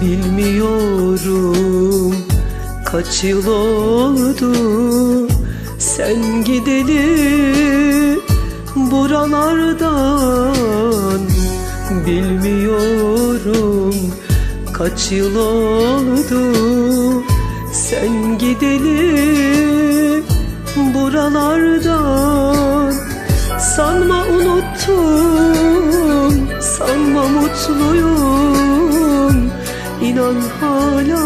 Bilmiyorum kaç yıl oldu. Sen gideli buralardan. Bilmiyorum kaç yıl oldu. Sen gideli buralardan. Sanma unuttum sanma mutluyum. İnan hala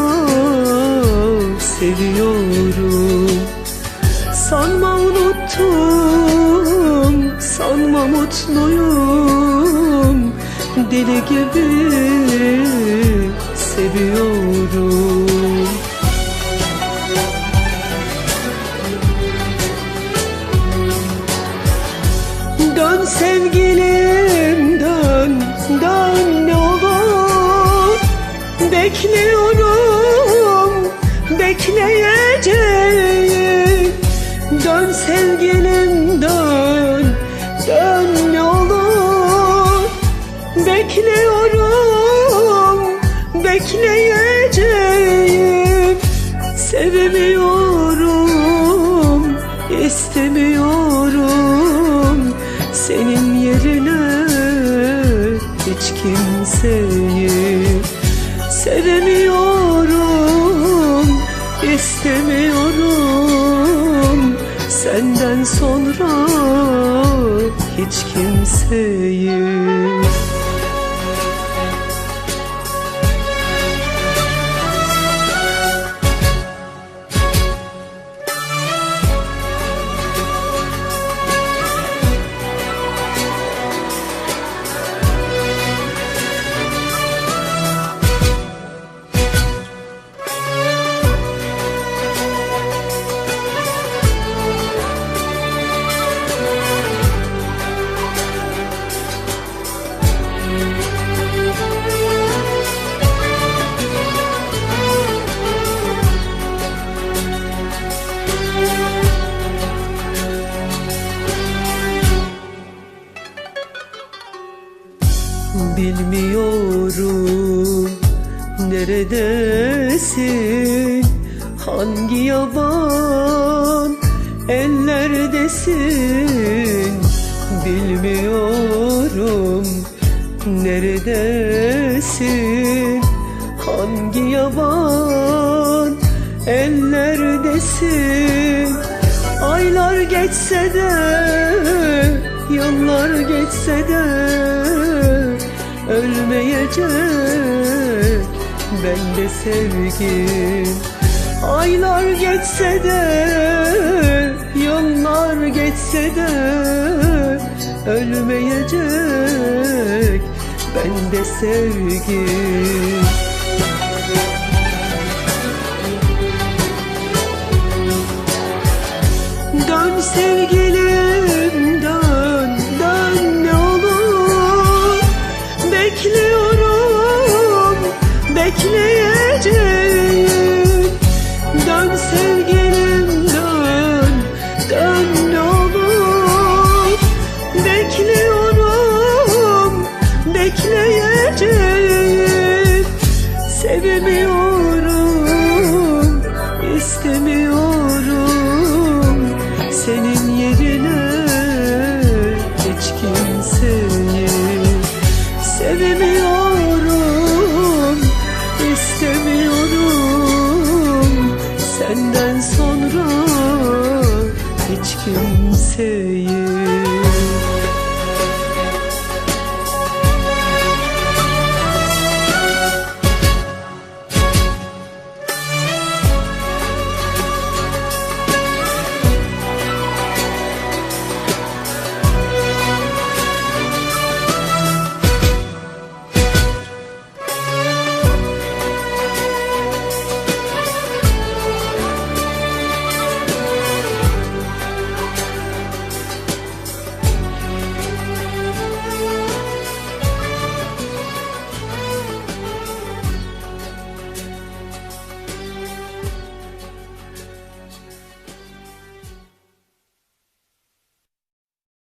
seviyorum. Sanma unuttum, sanma mutluyum. Deli gibi bekleyeceğim. Sevemiyorum, istemiyorum. Senin yerine hiç kimseyi Sevemiyorum, istemiyorum. Senden sonra hiç kimseyi neredesin? Hangi yaban ellerdesin? Bilmiyorum neredesin? Hangi yaban ellerdesin? Aylar geçse de Yıllar geçse de Ölmeyecek bende sevgim. Aylar geçse de Yıllar geçse de Ölmeyecek bende sevgim. Dön sevgilim dönmeyeceğim Dön dön Dön ne olur. Bekliyorum Bekleyeceğim. Sevmiyorum to you.